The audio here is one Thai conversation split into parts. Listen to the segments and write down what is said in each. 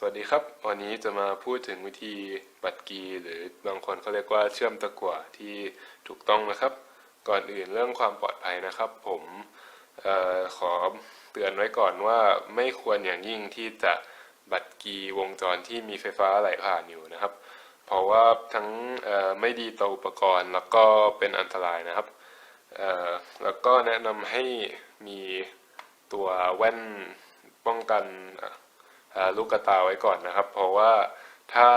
สวัสดีครับ วันนี้จะมาพูดถึงวิธีบัตรกีหรือบางคนเขาเรียกว่าเชื่อมตะกั่วที่ถูกต้องนะครับ ก่อนอื่นเรื่องความปลอดภัยนะครับ ผมออขอเตือนไว้ก่อนว่าไม่ควรอย่างยิ่งที่จะบัตรกีวงจรที่มีไฟฟ้าไหลผ่านอยู่นะครับ เพราะว่าทั้งไม่ดีต่ออุปกรณ์แล้วก็เป็นอันตรายนะครับ แล้วก็แนะนำให้มีตัวแว่นป้องกันอ ลูกกระตาไว้ก่อนนะครับ เพราะว่าถ้า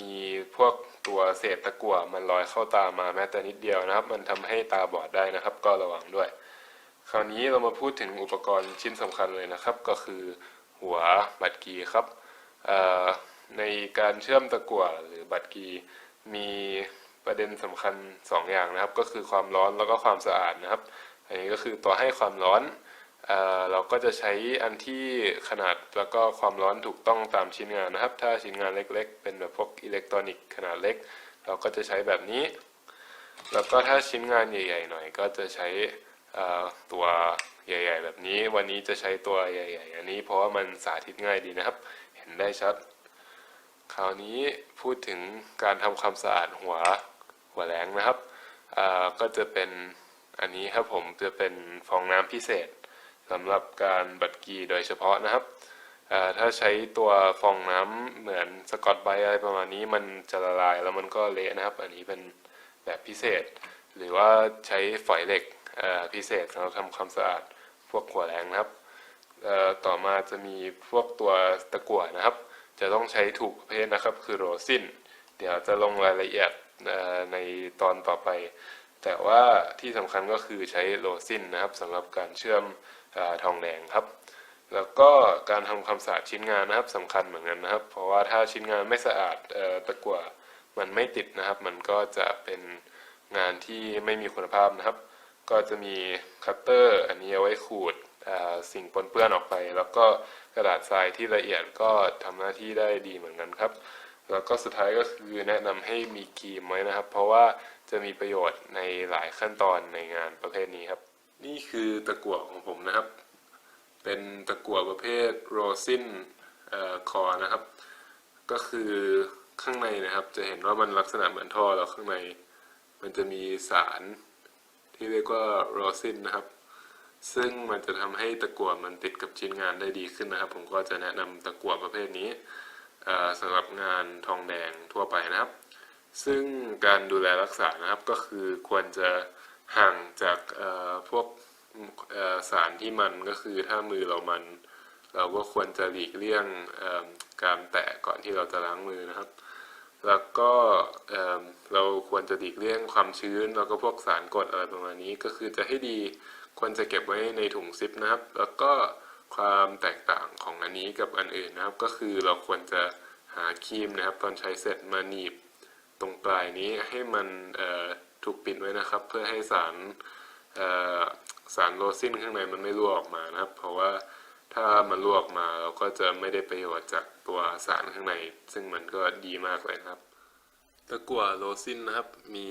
มีพวกตัวเศษตะกั่วมันลอยเข้าตามาแม้แต่นิดเดียวนะครับ มันทำให้ตาบอดได้นะครับ ก็ระวังด้วย คราวนี้เรามาพูดถึงอุปกรณ์ชิ้นสำคัญเลยนะครับ ก็คือหัวบัตรกีครับในการเชื่อมตะกั่วหรือบัตรกีมีประเด็นสำคัญสองอย่างนะครับ ก็คือความร้อนแล้วก็ความสะอาดนะครับ อันนี้ก็คือตัวให้ความร้อน เเราก็จะใช้อันที่ขนาดแล้วก็ความร้อนถูกต้องตามชิ้นงานนะครับ ถ้าชิ้นงานเล็กๆ เป็นแบบพวกอิเล็กทรอนิกส์ขนาดเล็ก เราก็จะใช้แบบนี้ แล้วก็ถ้าชิ้นงานใหญ่ๆหน่อย ก็จะใช้ตัวใหญ่ ๆ แบบนี้ วันนี้จะใช้ตัวใหญ่ ๆ อันนี้เพราะว่ามันสาธิตง่ายดีนะครับ เห็นได้ชัด คราวนี้พูดถึงการทำความสะอาดหัวหัวแหลงนะครับก็จะเป็นอันนี้ครับผมจะเป็นฟองน้ำพิเศษ สำหรับการบัดกีโดยเฉพาะนะครับ ถ้าใช้ตัวฟองน้ำเหมือนสกอตไบร์อะไรประมาณนี้มันจะละลายแล้วมันก็เละนะครับ อันนี้เป็นแบบพิเศษ หรือว่าใช้ฝอยเหล็กพิเศษสำหรับทำความสะอาดพวกหัวแรงนะครับ ต่อมาจะมีพวกตัวตะกั่วนะครับ จะต้องใช้ถูกประเภทนะครับคือโรซิน เดี๋ยวจะลงรายละเอียดในตอนต่อไป แต่ว่าที่สำคัญก็คือใช้โรซินนะครับสำหรับการเชื่อมอทองแดงครับ แล้วก็การทำความสะอาดชิ้นงานนะครับสำคัญเหมือนกันนะครับ เพราะว่าถ้าชิ้นงานไม่สะอาดออตะกั่วมันไม่ติดนะครับ มันก็จะเป็นงานที่ไม่มีคุณภาพนะครับ ก็จะมีคัตเตอร์ อันนี้เอาไว้ขูดสิ่งปนเปื้อนออกไป แล้วก็กระดาษทรายที่ละเอียดก็ทำหน้าที่ได้ดีเหมือนกันครับ แล้วก็สุดท้ายก็คือแนะนำให้มีครีมไว้นะครับ เพราะว่าจะมีประโยชน์ในหลายขั้นตอนในงานประเภทนี้ครับ นี่คือตะกั่วของผมนะครับ เป็นตะกั่วประเภทโรซินคอนะครับ ก็คือข้างในนะครับ จะเห็นว่ามันลักษณะเหมือนท่อแล้วข้างในมันจะมีสารที่เรียกว่าโรซินนะครับ ซึ่งมันจะทำให้ตะกั่วมันติดกับชิ้นงานได้ดีขึ้นนะครับ ผมก็จะแนะนำตะกั่วประเภทนี้ สำหรับงานทองแดงทั่วไปนะครับ ซึ่งการดูแลรักษานะครับก็คือควรจะห่างจากพวกสารที่มันก็คือถ้ามือเรามัน เราก็ควรจะหลีกเลี่ยงการแตะก่อนที่เราจะล้างมือนะครับ แล้วก็เอิ่มเราควรจะหลีกเลี่ยงความชื้น แล้วก็พวกสารกรดอะไรประมาณนี้ก็คือจะให้ดีควรจะเก็บไว้ในถุงซิปนะครับ แล้วก็ความแตกต่าง อันนี้กับอันอื่นนะครับ ก็คือเราควรจะหาครีมนะครับ ตอนใช้เสร็จมาหนีบตรงปลายนี้ให้มันถูกปิดไว้นะครับ เพื่อให้สารสารโรซินข้างในมันไม่รั่วออกมานะครับ เพราะว่าถ้ามันรั่วออกมาเราก็จะไม่ได้ประโยชน์จากตัวสารข้างใน ซึ่งมันก็ดีมากเลยครับตะกั่วโรซินนะครับมี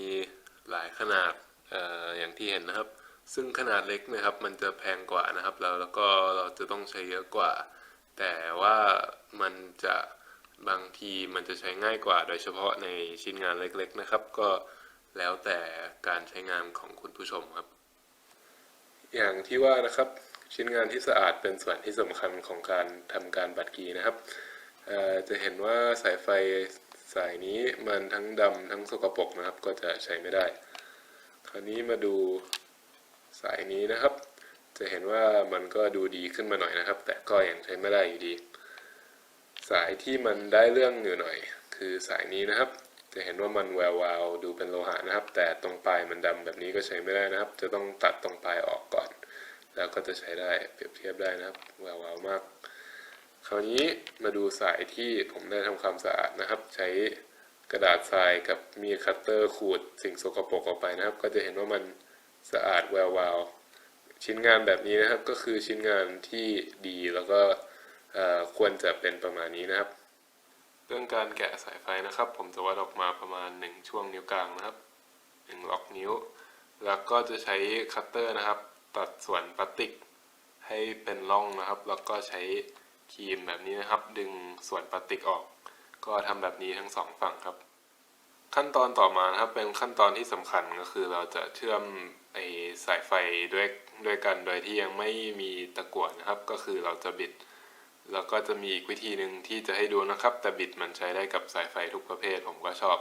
หลายขนาดออย่างที่เห็นนะครับ ซึ่งขนาดเล็กนะครับ มันจะแพงกว่านะครับ แล้วแล้วก็เราจะต้องใช้เยอะกว่า แต่ว่ามันจะบางทีมันจะใช้ง่ายกว่าโดยเฉพาะในชิ้นงานเล็กๆนะครับ ก็แล้วแต่การใช้งานของคุณผู้ชมครับ อย่างที่ว่านะครับ ชิ้นงานที่สะอาดเป็นส่วนที่สำคัญของการทำการบัดกีนะครับจะเห็นว่าสายไฟสายนี้มันทั้งดำทั้งสกปรกนะครับ ก็จะใช้ไม่ได้ คราวนี้มาดูสายนี้นะครับ จะเห็นว่ามันก็ดูดีขึ้นมาหน่อยนะครับ แต่ก็ยังใช้ไม่ได้อยู่ดี สายที่มันได้เรื่องอยู่หน่อย คือสายนี้นะครับ จะเห็นว่ามันแวววาวดูเป็นโลหะนะครับ แต่ตรงปลายมันดำแบบนี้ก็ใช้ไม่ได้นะครับ จะต้องตัดตรงปลายออกก่อน แล้วก็จะใช้ได้เปรียบเทียบได้นะครับแวววาวมาก คราวนี้มาดูสายที่ผมได้ทำความสะอาดนะครับ ใช้กระดาษทรายกับมีคัตเตอร์ขูดสิ่งสกปรกออกไปนะครับ ก็จะเห็นว่ามันสะอาดแวววาว ชิ้นงานแบบนี้นะครับก็คือชิ้นงานที่ดีแล้วก็ควรจะเป็นประมาณนี้นะครับ เรื่องการแกะสายไฟนะครับ ผมจะวัดออกมาประมาณ 1 ช่วงนิ้วกลางนะครับ1ล็อกนิ้ว แล้วก็จะใช้คัตเตอร์นะครับ ตัดส่วนพลาสติกให้เป็นร่องนะครับ แล้วก็ใช้ครีมแบบนี้นะครับ ดึงส่วนพลาสติกออก ก็ทำแบบนี้ทั้งสองฝั่งครับ ขั้นตอนต่อมานะครับเป็นขั้นตอนที่สำคัญก็คือเราจะเชื่อมไอสายไฟด้วยด้วยกันโดยที่ยังไม่มีตะกั่วนะครับ ก็คือเราจะบิด แล้วก็จะมีอีกวิธีหนึ่งที่จะให้ดูนะครับ แต่บิดมันใช้ได้กับสายไฟทุกประเภทผมก็ชอบ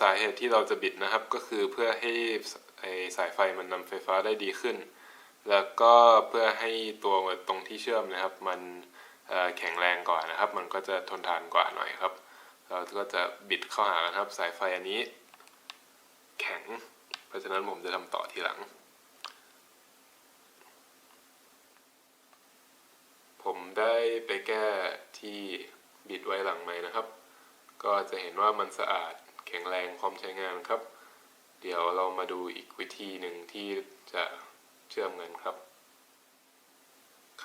สาเหตุที่เราจะบิดนะครับ ก็คือเพื่อให้ไอสายไฟมันนำไฟฟ้าได้ดีขึ้น แล้วก็เพื่อให้ตัวตรงที่เชื่อมนะครับ มันแข็งแรงกว่านะครับ มันก็จะทนทานกว่าหน่อยครับ เราก็จะบิดเข้าหากันครับ สายไฟอันนี้ แข็ง เพราะฉะนั้นผมจะทำต่อทีหลัง ผมได้ไปแก้ที่บิดไว้หลังไม้นะครับ ก็จะเห็นว่ามันสะอาดแข็งแรงพร้อมใช้งานครับ เดี๋ยวเรามาดูอีกวิธีหนึ่งที่จะเชื่อมกันครับ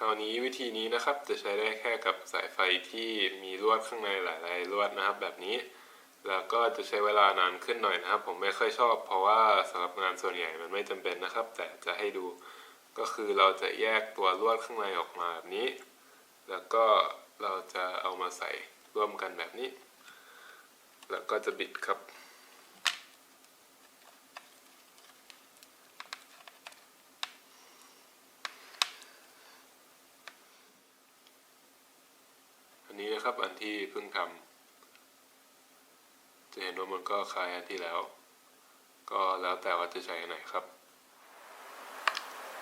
ราวนี้วิธีนี้นะครับจะใช้ได้แค่กับสายไฟที่มีลวดข้างในหลาย ๆ ลวดนะครับ แบบนี้ แล้วก็จะใช้เวลานานขึ้นหน่อยนะครับ ผมไม่ค่อยชอบ เพราะว่าสำหรับงานส่วนใหญ่มันไม่จำเป็นนะครับ แต่จะให้ดูก็คือเราจะแยกตัวลวดข้างในออกมาแบบนี้ แล้วก็เราจะเอามาใส่ร่วมกันแบบนี้ แล้วก็จะบิดครับ อั นะครับ อันที่เพิ่งทำจะเห็นว่ามันก็คล้ายอันที่แล้ว ก็แล้วแต่ว่าจะใช้ไหนครับ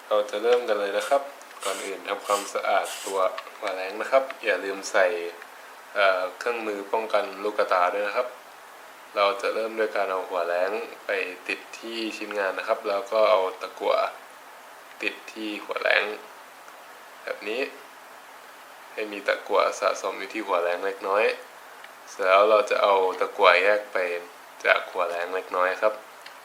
เราจะเริ่มกันเลยนะครับ ก่อนอื่นทำความสะอาดตัวหัวแรงนะครับ อย่าลืมใส่เครื่องมือป้องกันลูกกระตาด้วยนะครับ เราจะเริ่มด้วยการเอาหัวแรงไปติดที่ชิ้นงานนะครับ แล้วก็เอาตะกั่วติดที่หัวแรงแบบนี้ ให้มีตะกั่วสะสมอยู่ที่หัวแรงเล็กน้อย เสร็จแล้วเราจะเอาตะกั่วแยกไปจากหัวแรงเล็กน้อยครับ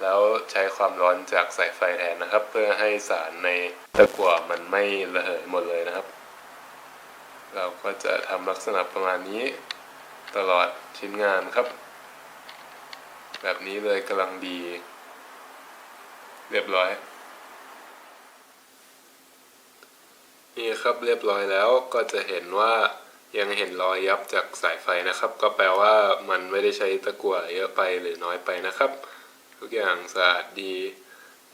แล้วใช้ความร้อนจากสายไฟแทนนะครับ เพื่อให้สารในตะกั่วมันไม่ระเหยหมดเลยนะครับ เราก็จะทำลักษณะประมาณนี้ ตลอดชิ้นงานครับ แบบนี้เลยกำลังดี เรียบร้อย นี่ครับเรียบร้อยแล้วก็จะเห็นว่ายังเห็นรอยยับจากสายไฟนะครับ ก็แปลว่ามันไม่ได้ใช้ตะกั่วเยอะไปหรือน้อยไปนะครับ ทุกอย่างสะอาดดี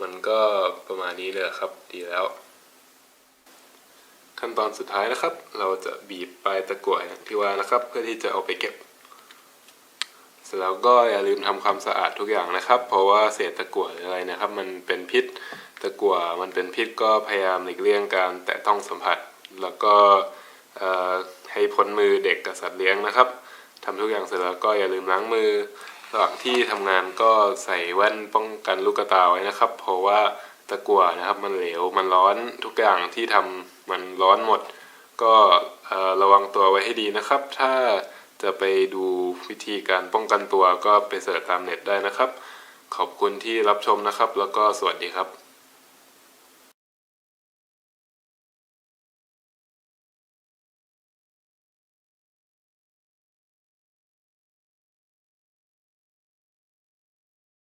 มันก็ประมาณนี้เลยครับดีแล้ว ขั้นตอนสุดท้ายนะครับ เราจะบีบปลายตะกั่วอย่างที่ว่านะครับ เพื่อที่จะเอาไปเก็บ เสร็จแล้วก็อย่าลืมทำความสะอาดทุกอย่างนะครับ เพราะว่าเศษตะกั่วหรืออะไรนะครับ มันเป็นพิษ ตะกั่วมันเป็นพิษก็พยายามหลีกเลี่ยงการแตะต้องสัมผัส แล้วก็ให้พ้นมือเด็กกับสัตว์เลี้ยงนะครับทำทุกอย่างเสร็จแล้วก็อย่าลืมล้างมือ ระหว่างที่ทำงานก็ใส่แว่นป้องกันลูกกระตาไว้นะครับ เพราะว่าตะกั่วนะครับมันเหลวมันร้อนทุกอย่างที่ทำมันร้อนหมด ก็ระวังตัวไว้ให้ดีนะครับ ถ้าจะไปดูวิธีการป้องกันตัวก็ไปเสิร์ชตามเน็ตได้นะครับ ขอบคุณที่รับชมนะครับ แล้วก็สวัสดีครับ